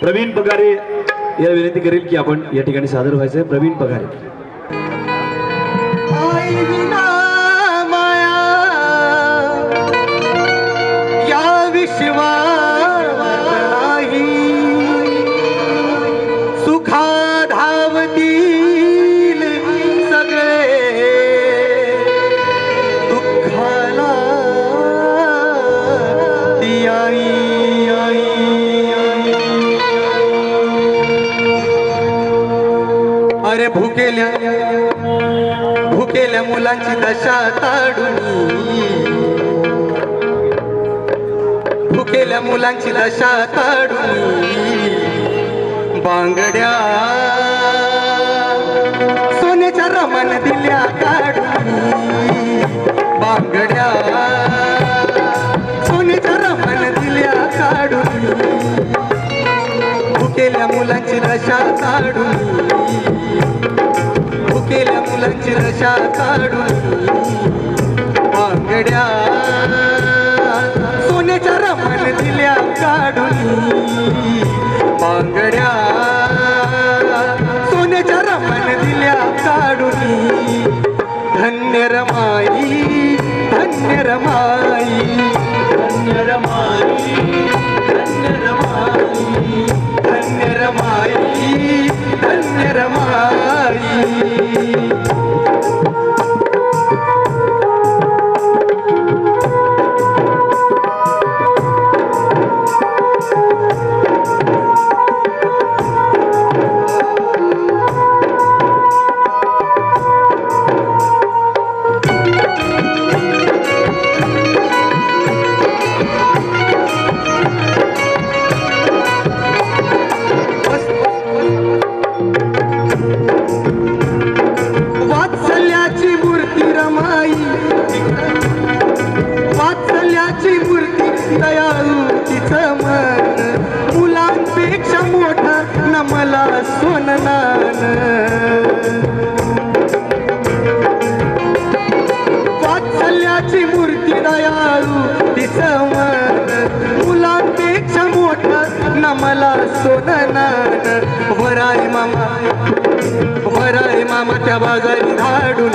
प्रवीण पगारे या विनंती करेल की आपण या ठिकाणी सादर व्हायचं. प्रवीण पगारे. आई मुले भुकेल्या भुकेल्या मुलांची दशा ताडून. भुकेल्या मुलांची दशा ताडून. बांगड्या सोन्याच्या रमन दिल्या काढून. बांगड्या सोन्याच्या रमन दिल्या काढून. भुकेल्या मुलांची दशा काढून मुलांची काढून बांगड्या सोन्याच्या रमण दिल्या काढून बांगड्या सोन्याच्या रमण दिल्या काढून धन्य रमाई धन्य रमाई धन्य रमाई धन्य रमाई तिचं मन मुलांपेक्षा मोठं न मला सोननान. वात्सल्याची मूर्ती दयाळू तिचं मन मुलांपेक्षा मोठं न मला सोननान. वराय मामा वराय मामा त्या बाजारी धाडून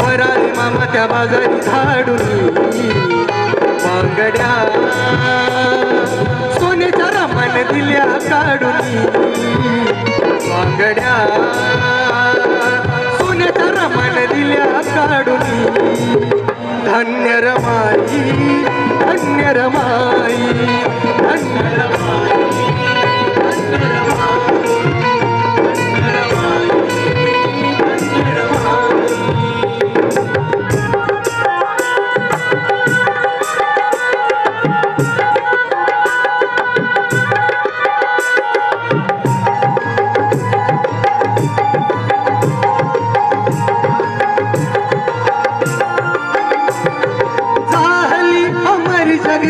वराय मामा त्या बाजारी धाडून बांगड्या. सोन्याच्या रमण दिल्या काढून. बांगड्या. सोन्याच्या रमण दिल्या काढून. धन्य रमाई धन्य रमाई धन्य रमाई.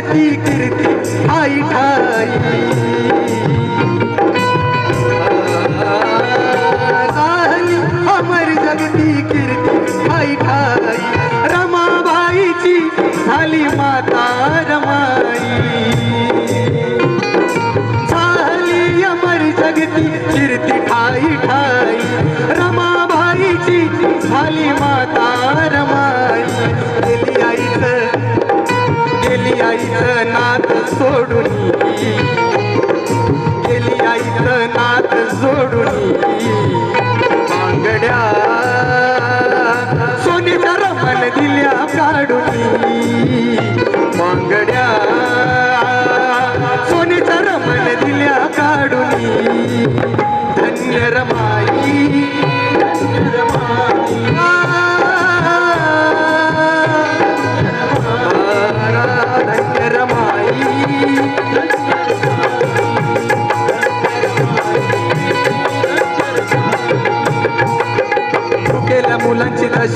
करती करती आई ठाई. ठाई अमर जगती कीर्ती ठाई ठाई. रमाबाईची झाली माता रमाई. झाली अमर जगती कीर्ती ठाई ठाई. सोडून गेली आई नात जोडून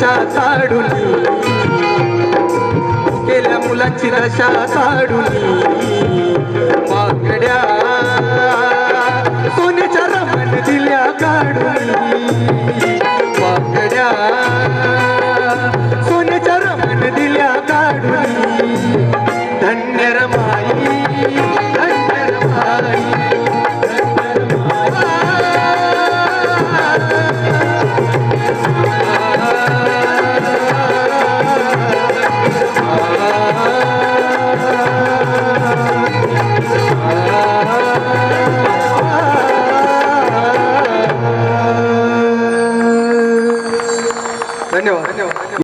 दशा काढून केल्या मुलाची दशा काढून मागड्या सोन्याच्या रमण दिल्या काढून मागड्या